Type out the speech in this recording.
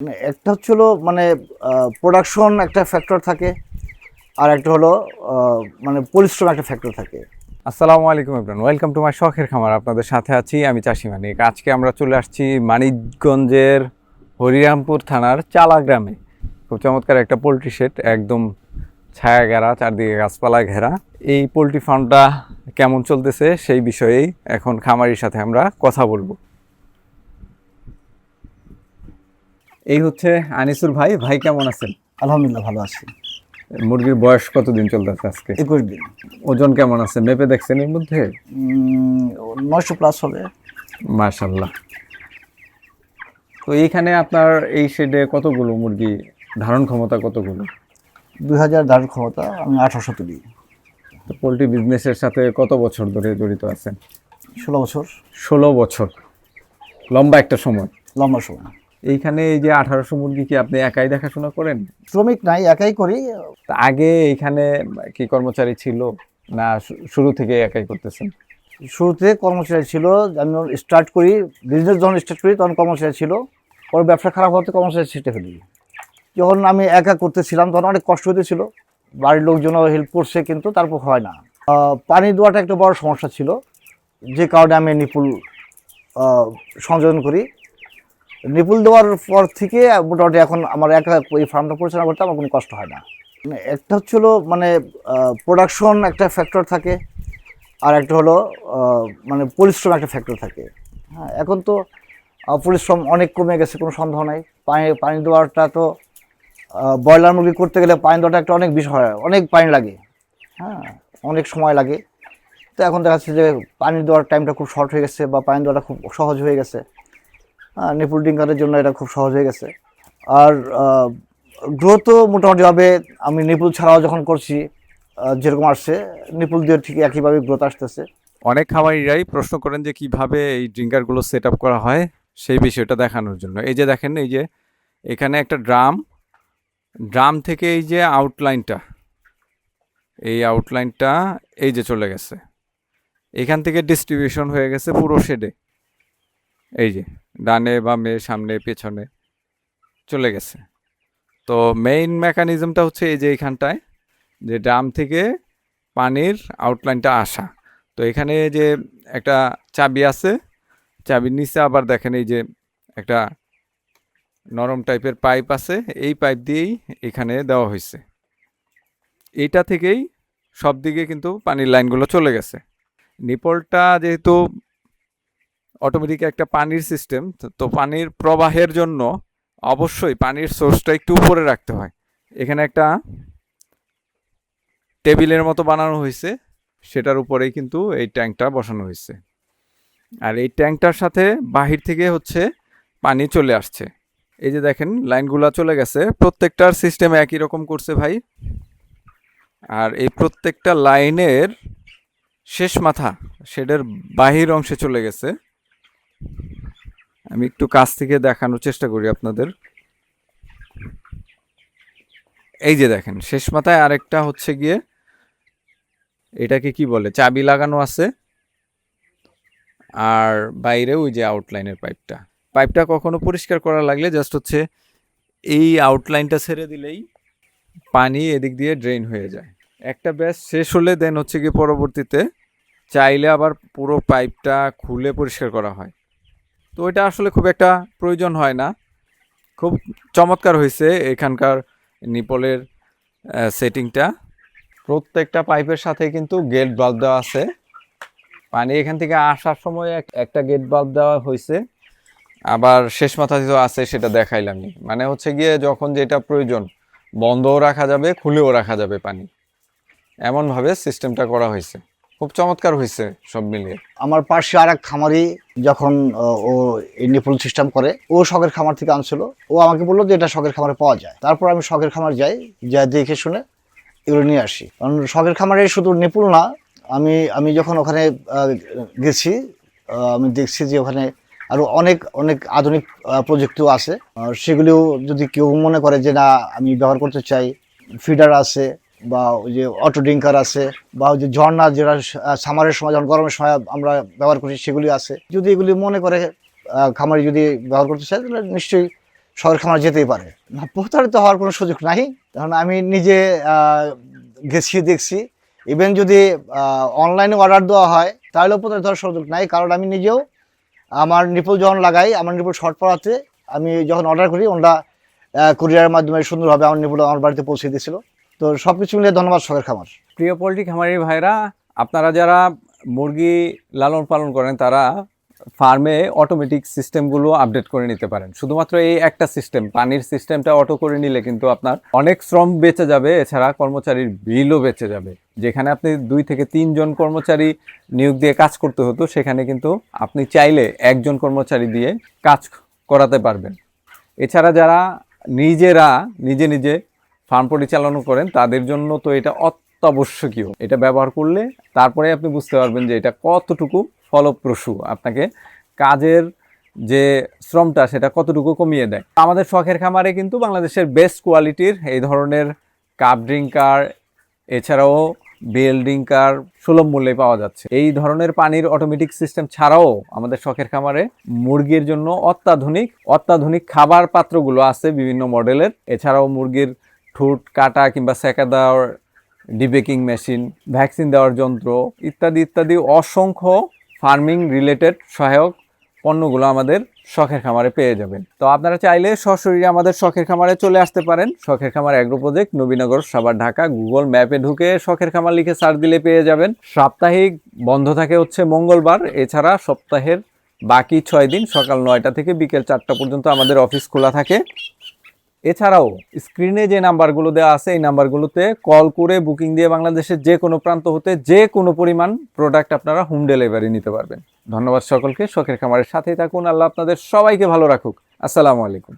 মানে একটা হচ্ছিল মানে প্রোডাকশন একটা ফ্যাক্টর থাকে, আর একটা হলো মানে পরিশ্রম একটা ফ্যাক্টর থাকে। আসসালামু আলাইকুম এভরিওয়ান ওয়েলকাম টু মাই শখের খামার, আপনাদের সাথে আছি আমি চাষি মানিক। আজকে আমরা চলে আসছি মানিকগঞ্জের হরিরামপুর থানার চালা গ্রামে খুব চমৎকার একটা পোলট্রি শেড একদম ছায়া ঘেরা, চারদিকে গাছপালা ঘেরা। এই পোলট্রি ফার্মটা কেমন চলতেছে সেই বিষয়েই এখন খামারির সাথে আমরা কথা বলব। এই হচ্ছে আনিসুর ভাই। ভাই কেমন আছেন? আলহামদুলিল্লাহ ভালো আছি। মুরগির বয়স কতদিন চলতেছে আজকে? একুশ দিন। ওজন কেমন আছে? মেপে দেখছেন এর মধ্যে? নয়শো প্লাস হবে। মার্শাল্লাহ তো এইখানে আপনার এই শেডে কতগুলো মুরগি? ধারণ ক্ষমতা কতগুলো? দুই হাজার ধারণ ক্ষমতা আমি আঠারোশো তুলি। তো পোলট্রি বিজনেসের সাথে কত বছর ধরে জড়িত আছেন? ষোলো বছর। ষোলো বছর। লম্বা একটা সময়। লম্বা সময়। এইখানে এই যে আঠারোশো মুরগি কি আপনি একাই দেখাশোনা করেন? শ্রমিক নাই একাই করি। তা আগে এইখানে কি কর্মচারী ছিল না শুরু থেকে একাই করতেছেন? শুরুতে কর্মচারী ছিল আমি স্টার্ট করি বিজনেস যখন স্টার্ট করি তখন কর্মচারী ছিল। পরে ব্যবসা খারাপ হতে কর্মচারী ছিটে ফেলি। যখন আমি একা করতেছিলাম তখন অনেক কষ্ট হতেছিল বাড়ির লোকজনও হেল্প করছে কিন্তু তারপর হয় না। পানি দেওয়াটা একটা বড় সমস্যা ছিল। যে কারণে আমি নিপুল সংযোজন করি। নিপুল দেওয়ার পর থেকে মোটামুটি এখন আমার একা এই ফার্মটা পরিচালনা করতে আমার কোনো কষ্ট হয় না। মানে একটা হচ্ছিল মানে প্রোডাকশন একটা ফ্যাক্টর থাকে, আর একটা হলো মানে পরিশ্রম একটা ফ্যাক্টর থাকে। হ্যাঁ এখন তো পরিশ্রম অনেক কমে গেছে, কোনো সন্দেহ নাই। পানি পানি দেওয়াটা তো ব্রয়লার মুরগি করতে গেলে পানি দেওয়াটা একটা অনেক বিষয়, অনেক পানি লাগে। হ্যাঁ অনেক সময় লাগে। তো এখন দেখা যাচ্ছে যে পানি দেওয়ার টাইমটা খুব শর্ট হয়ে গেছে বা পানি দেওয়াটা খুব সহজ হয়ে গেছে। নিপুল ডিঙ্কারের জন্য এটা খুব সহজ হয়ে গেছে। আর গ্রোথও মোটামুটিভাবে আমি নিপুল ছাড়াও যখন করছি যেরকম আসছে নিপুল দিয়ে ঠিক একইভাবে গ্রোথ আসতেছে। অনেক খামারিরাই প্রশ্ন করেন যে কীভাবে এই ড্রিঙ্কারগুলো সেট আপ করা হয় সেই বিষয়টা দেখানোর জন্য। এই যে দেখেন, এই যে এখানে একটা ড্রাম ড্রাম থেকে এই যে আউটলাইনটা এই আউটলাইনটা এই যে চলে গেছে। এখান থেকে ডিস্ট্রিবিউশন হয়ে গেছে পুরো শেডে এই যে ডানে বামে সামনে, পেছনে চলে গেছে। তো মেইন মেকানিজমটা হচ্ছে এই যে এইখানটায় যে ড্রাম থেকে পানির আউটলাইনটা আসা। তো এখানে যে একটা চাবি আছে, চাবির নিচে আবার দেখেন এই যে একটা নরম টাইপের পাইপ আছে, এই পাইপ দিয়েই এখানে দেওয়া হয়েছে। এইটা থেকেই সব দিকে কিন্তু পানির লাইনগুলো চলে গেছে। নিপলটা যেহেতু অটোমেটিক একটা পানির সিস্টেম তো পানির প্রবাহের জন্য অবশ্যই পানির সোর্সটা একটু উপরে রাখতে হয়। এখানে একটা টেবিলের মতো বানানো হয়েছে, সেটার উপরেই কিন্তু এই ট্যাঙ্কটা বসানো হয়েছে। আর এই ট্যাঙ্কটার সাথে বাহির থেকে হচ্ছে পানি চলে আসছে। এই যে দেখেন, লাইনগুলা চলে গেছে, প্রত্যেকটার সিস্টেম একই রকম করছে ভাই। আর এই প্রত্যেকটা লাইনের শেষ মাথা, শেডের বাহির অংশে চলে গেছে। আমি একটু কাছ থেকে দেখানোর চেষ্টা করি আপনাদের। এই যে দেখেন, শেষ মাথায় আরেকটা হচ্ছে গিয়ে, এটাকে কি বলে, চাবি লাগানো আছে। আর বাইরে ওই যে আউটলাইনের পাইপটা পাইপটা কখনো পরিষ্কার করা লাগলে জাস্ট হচ্ছে এই আউটলাইনটা ছেড়ে দিলেই পানি এদিক দিয়ে ড্রেন হয়ে যায়। একটা ব্যাস শেষ হলে দেন হচ্ছে গিয়ে পরবর্তীতে চাইলে আবার পুরো পাইপটা খুলে পরিষ্কার করা হয়। তো এটা আসলে খুব একটা প্রয়োজন হয় না। খুব চমৎকার হয়েছে এখানকার নিপলের সেটিংটা প্রত্যেকটা পাইপের সাথে কিন্তু গেট বাল্ব দেওয়া আছে। পানি এখান থেকে আসার সময় একটা গেট বাল্ব দেওয়া হয়েছে আবার শেষ মাথা তো আছে সেটা দেখাইলাম মানে হচ্ছে গিয়ে যখন যেটা প্রয়োজন, বন্ধও রাখা যাবে, খুলেও রাখা যাবে পানি। এমনভাবে সিস্টেমটা করা হয়েছে খুব চমৎকার হয়েছে সব মিলিয়ে। আমার পাশে আর এক খামারি যখন ও নিপুল সিস্টেম করে, ও শখের খামার থেকে আনছিল। ও আমাকে বলল যে, এটা শখের খামারে পাওয়া যায়। তারপর আমি শখের খামার যাই, যা দেখে শুনে এগুলো নিয়ে আসি। কারণ শখের খামারে শুধু নিপুল না, আমি আমি যখন ওখানে গেছি আমি দেখছি যে ওখানে আরও অনেক অনেক আধুনিক প্রযুক্তিও আছে। সেগুলিও যদি কেউ মনে করে যে, না, আমি ব্যবহার করতে চাই। ফিডার আছে বা ওই যে অটো ড্রিঙ্কার আছে, বা ওই যে ঝর্ণা যেটা সামারের সময়, যখন গরমের সময় আমরা ব্যবহার করি সেগুলি আছে। যদি এগুলি মনে করে খামারি যদি ব্যবহার করতে চায়, তাহলে নিশ্চয়ই শহরের খামার যেতেই পারে। না, প্রতারিত হওয়ার কোনো সুযোগ নাই। কারণ আমি নিজে গেছি, দেখছি। ইভেন যদি অনলাইনে অর্ডার দেওয়া হয়, তাহলেও প্রতারিত হওয়ার সুযোগ নাই। কারণ আমি নিজেও আমার নিপুল যখন লাগাই, আমার নিপুল শর্ট পড়াতে আমি যখন অর্ডার করি, ওনারা কুরিয়ারের মাধ্যমে সুন্দরভাবে আমার নিপুল আমার বাড়িতে পৌঁছে দিয়েছিল। তো সব কিছু মিলিয়ে ধন্যবাদ শখের খামার। প্রিয় পোলট্রি খামারি ভাইরা, আপনারা যারা মুরগি লালন পালন করেন, তারা ফার্মে অটোমেটিক সিস্টেমগুলো আপডেট করে নিতে পারেন। শুধুমাত্র এই একটা সিস্টেম পানির সিস্টেমটা অটো করে নিলে কিন্তু আপনার অনেক শ্রম বেঁচে যাবে, এছাড়া কর্মচারীর বিলও বেঁচে যাবে। যেখানে আপনি দুই থেকে তিনজন কর্মচারী নিয়োগ দিয়ে কাজ করতে হতো, সেখানে কিন্তু আপনি চাইলে একজন কর্মচারী দিয়ে কাজ করাতে পারবেন। এছাড়া যারা নিজেরা, নিজে নিজে ফার্ম পরিচালনা করেন, তাদের জন্য তো এটা অত্যাবশ্যকীয়। এটা ব্যবহার করলে তারপরে আপনি বুঝতে পারবেন যে এটা কতটুকু ফলপ্রসূ। আপনাকে কাজের যে শ্রমটা, সেটা কতটুকু কমিয়ে দেয়। আমাদের শখের খামারে কিন্তু বাংলাদেশের বেস্ট কোয়ালিটির এই ধরনের কাপ ড্রিঙ্কার এছাড়াও বেল ড্রিঙ্কার সুলভ মূল্যে পাওয়া যাচ্ছে। এই ধরনের পানির অটোমেটিক সিস্টেম ছাড়াও আমাদের শখের খামারে মুরগির জন্য অত্যাধুনিক অত্যাধুনিক খাবার পাত্রগুলো আছে বিভিন্ন মডেলের এছাড়াও মুরগির ঠোঁট কাটা কিংবা সেকা দেওয়ার ডিবেকিং মেশিন, ভ্যাকসিন দেওয়ার যন্ত্র ইত্যাদি ইত্যাদি অসংখ্য ফার্মিং রিলেটেড সহায়ক পণ্যগুলো আমাদের শখের খামারে পেয়ে যাবেন। তো আপনারা চাইলে সশরীরে আমাদের শখের খামারে চলে আসতে পারেন। শখের খামার অ্যাগ্রো প্রজেক্ট নবীনগর সাবার ঢাকা, গুগল ম্যাপে ঢুকে শখের খামার লিখে সার্চ দিলে পেয়ে যাবেন। সাপ্তাহিক বন্ধ থাকে হচ্ছে মঙ্গলবার, এছাড়া সপ্তাহের বাকি ছয় দিন সকাল নয়টা থেকে বিকেল চারটা পর্যন্ত আমাদের অফিস খোলা থাকে। এছাড়াও স্ক্রিনে যে নাম্বারগুলো দেওয়া আছে, এই নাম্বারগুলোতে কল করে বুকিং দিয়ে বাংলাদেশের যে কোনো প্রান্ত হতে যে কোনো পরিমাণ প্রোডাক্ট আপনারা হোম ডেলিভারি নিতে পারবেন। ধন্যবাদ সকলকে, শখের খামারের সাথেই থাকুন। আল্লাহ আপনাদের সবাইকে ভালো রাখুক। আসসালামু আলাইকুম।